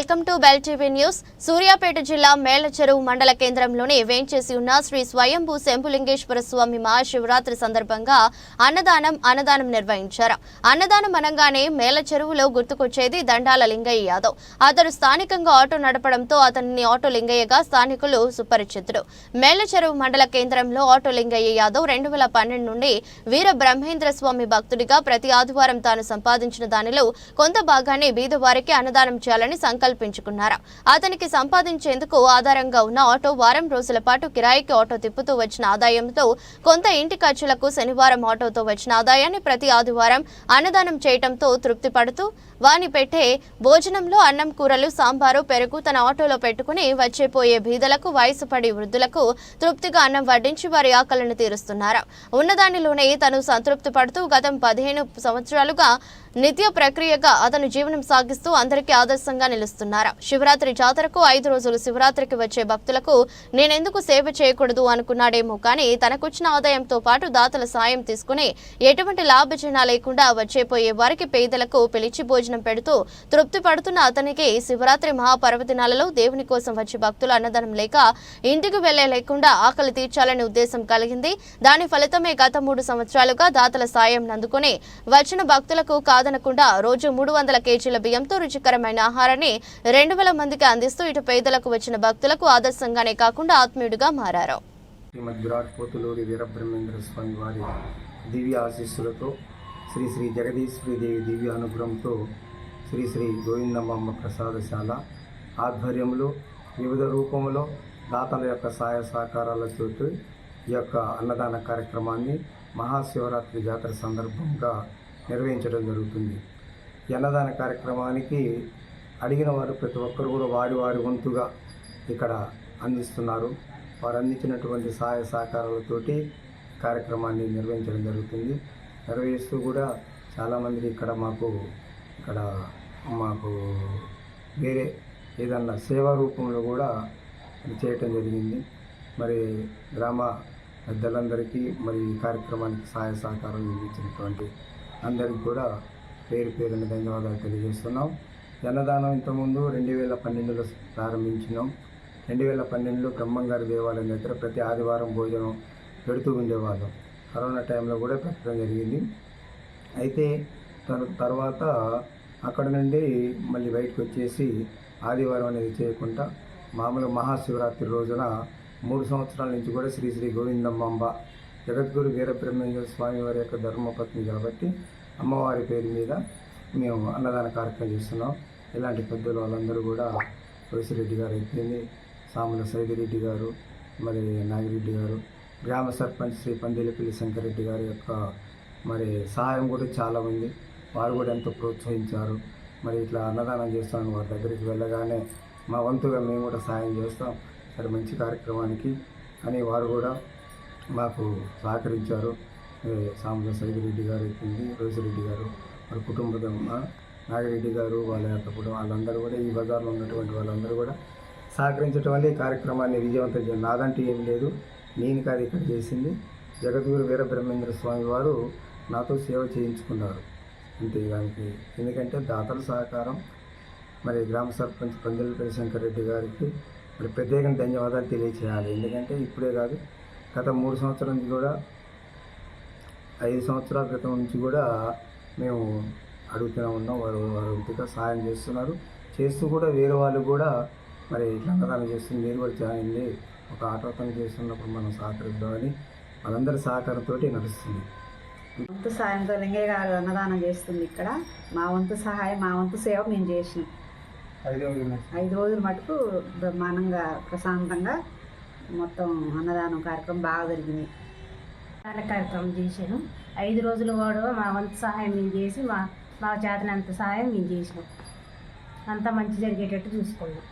Welcome to bell TV news. Suryapet జిల్లా మేళ్ళచెరువు మండల కేంద్రంలోని వేంచేసి ఉన్న శ్రీ స్వయంభూ శంభులింగేశ్వర స్వామి మహాశివరాత్రి సందర్భంగా అన్నదానం అన్నదానం నిర్వహించారు. అన్నదానం అనగానే మేళ్ళచెరువులో గుర్తుకొచ్చేది దండాల లింగయ్య యాదవ్. అతడు స్థానికంగా ఆటో నడపడంతో అతనిని ఆటో లింగయ్యగా స్థానికులు సుపరిచితుడు. మేళ్ళచెరువు మండల కేంద్రంలో ఆటో లింగయ్య యాదవ్ రెండు వేల పన్నెండు నుండి వీర బ్రహ్మేంద్ర స్వామి భక్తుడిగా ప్రతి ఆదివారం తాను సంపాదించిన దానిలో కొంత భాగాన్ని బీదవారికి అన్నదానం చేయాలని సంకల్పం సంకల్పించుకున్నారు అతనికి సంపాదించేందుకు ఆధారంగా ఉన్న ఆటో వారం రోజుల పాటు కిరాయికి ఆటో తిప్పుతూ వచ్చిన ఆదాయంతో కొంత ఇంటి ఖర్చులకు శనివారం ఆటోతో వచ్చిన ఆదాయాన్ని ప్రతి ఆదివారం అన్నదానం చేయటంతో తృప్తి పడుతూ వాని పెట్టే భోజనంలో అన్నం కూరలు సాంబారు పెరుగు తన ఆటోలో పెట్టుకుని వచ్చేపోయే బీదలకు వయసు పడి వృద్ధులకు తృప్తిగా అన్నం వడ్డించి వారి ఆకలిని తీరుస్తున్నారు. ఉన్నదానిలోనే తను సంతృప్తి పడుతూ గతం పదిహేను సంవత్సరాలుగా నిత్య ప్రక్రియగా అతను జీవనం సాగిస్తూ అందరికీ ఆదర్శంగా నిలుస్తున్నారు. శివరాత్రి జాతరకు ఐదు రోజులు శివరాత్రికి వచ్చే భక్తులకు నేనెందుకు సేవ చేయకూడదు అనుకున్నాడేమో కానీ తనకొచ్చిన ఆదాయంతో పాటు దాతల సాయం తీసుకుని ఎటువంటి లాభజన లేకుండా వచ్చేపోయే వారికి పేదలకు పిలిచి భోజనం పెడుతూ తృప్తి పడుతున్న అతనికి శివరాత్రి మహాపర్వదినాలలో దేవుని కోసం వచ్చే భక్తులు అన్నదానం లేక ఇంటికి వెళ్ళే లేకుండా ఆకలి తీర్చాలనే ఉద్దేశం కలిగింది. దాని ఫలితమే గత మూడు సంవత్సరాలుగా దాతల సాయం అందుకుని వచ్చిన భక్తులకు కాదనకుండా రోజు మూడు వందల కేజీల బియ్యంతో రుచికరమైన ఆహారాన్ని రెండు వేల మందికి అందిస్తూ ఇటు పేదలకు వచ్చిన భక్తులకు ఆదర్శంగానే కాకుండా ఆత్మీయుడిగా మారారు. శ్రీమద్ విరాట్ పోతులూరి వీరబ్రహ్మేంద్ర స్వామి వారి దివ్య ఆశీస్సులతో శ్రీ శ్రీ జగదీశ్వరి దేవి దివ్య అనుగ్రహంతో శ్రీ శ్రీ గోవిందమ్మ ప్రసాదశాల ఆధ్వర్యంలో వివిధ రూపంలో దాతల యొక్క సహాయ సహకారాలతో ఈ యొక్క అన్నదాన కార్యక్రమాన్ని మహాశివరాత్రి జాతర సందర్భంగా నిర్వహించడం జరుగుతుంది. అన్నదాన కార్యక్రమానికి అడిగిన వారు ప్రతి ఒక్కరు కూడా వారి వారి వంతుగా ఇక్కడ అందిస్తున్నారు. వారు అందించినటువంటి సహాయ సహకారాలతోటి కార్యక్రమాన్ని నిర్వహించడం జరుగుతుంది. నిర్వహిస్తూ కూడా చాలామంది ఇక్కడ మాకు ఇక్కడ మాకు వేరే ఏదన్నా సేవా రూపంలో కూడా చేయటం జరిగింది. మరి గ్రామ పెద్దలందరికీ మరి ఈ కార్యక్రమానికి సహాయ సహకారం అందించినటువంటి అందరికీ కూడా పేరు పేరున ధన్యవాదాలు తెలియజేస్తున్నాం. జన్నదానం ఇంతకుముందు రెండు వేల పన్నెండులో ప్రారంభించినాం. రెండు వేల పన్నెండులో బ్రహ్మంగారి దేవాలయం దగ్గర ప్రతి ఆదివారం భోజనం పెడుతూ ఉండేవాళ్ళం. కరోనా టైంలో కూడా పెట్టడం జరిగింది. అయితే తర్వాత అక్కడ నుండి మళ్ళీ బయటకు వచ్చేసి ఆదివారం అనేది చేయకుండా మామూలుగా మహాశివరాత్రి రోజున మూడు సంవత్సరాల నుంచి కూడా శ్రీ శ్రీ గోవిందమ్మ జగద్గురు వీరబ్రహ్మేంద్ర స్వామి వారి యొక్క ధర్మపత్ని కాబట్టి అమ్మవారి పేరు మీద మేము అన్నదాన కార్యక్రమం చేస్తున్నాం. ఇలాంటి పెద్దలు వాళ్ళందరూ కూడా తులసిరెడ్డి గారు అయిపోయింది. సాముల సైదిరెడ్డి గారు మరి నాగిరెడ్డి గారు గ్రామ సర్పంచ్ శ్రీ పందిలపల్లి శంకరెడ్డి గారి యొక్క మరి సహాయం కూడా చాలా ఉంది. వారు కూడా ఎంతో ప్రోత్సహించారు. మరి ఇట్లా అన్నదానం చేస్తాను వారి దగ్గరికి వెళ్ళగానే మా వంతుగా మేము కూడా సహాయం చేస్తాం. సరే మంచి కార్యక్రమానికి అని వారు కూడా మాకు సహకరించారు. ఏ, సైదిరెడ్డి గారు అయిపోయింది రోసిరెడ్డి గారు వారి కుటుంబం నాగిరెడ్డి గారు వాళ్ళ యొక్క కుటుంబం వాళ్ళందరూ కూడా ఈ బజార్లో ఉన్నటువంటి వాళ్ళందరూ కూడా సహకరించడం వల్ల ఈ కార్యక్రమాన్ని విజయవంతం చేయాలి. నాదంటూ ఏం లేదు. నేను కాదు ఇక్కడ చేసింది. జగద్గురు వీరబ్రహ్మేంద్ర స్వామి వారు నాతో సేవ చేయించుకున్నారు. అంతే దానికి. ఎందుకంటే దాతల సహకారం మరి గ్రామ సర్పంచ్ పందిలపల్లి శంకర్ రెడ్డి గారికి మరి ప్రత్యేకంగా ధన్యవాదాలు తెలియచేయాలి. ఎందుకంటే ఇప్పుడే కాదు గత మూడు సంవత్సరాల నుంచి కూడా ఐదు సంవత్సరాల క్రితం నుంచి కూడా మేము అడుగుతూనే ఉన్నాం. వారు వారు ఇంతగా సహాయం చేస్తున్నారు. చేస్తూ కూడా వేరే వాళ్ళు కూడా మరి ఇట్లా అన్నదానం చేస్తుంది. మీరు కూడా చేయండి ఒక ఆటోతం చేస్తున్నప్పుడు మనం సహకరిద్దామని వాళ్ళందరి సహకారంతో నడుస్తుంది. వంతు సాయంతో లింగయ్య గారు అన్నదానం చేస్తుంది ఇక్కడ. మా వంతు సహాయం మా వంతు సేవ మేము చేసినాం. ఐదు రోజుల మటుకు బ్రహ్మాండంగా ప్రశాంతంగా మొత్తం అన్నదానం కార్యక్రమం బాగా జరిగింది. చాలా కార్యక్రమం చేశాను. ఐదు రోజులు కూడా మా వంతు సహాయం మేము చేసి మా మా చేతనంత సహాయం మేము చేసినాం. అంతా మంచి జరిగేటట్టు చూసుకున్నాం.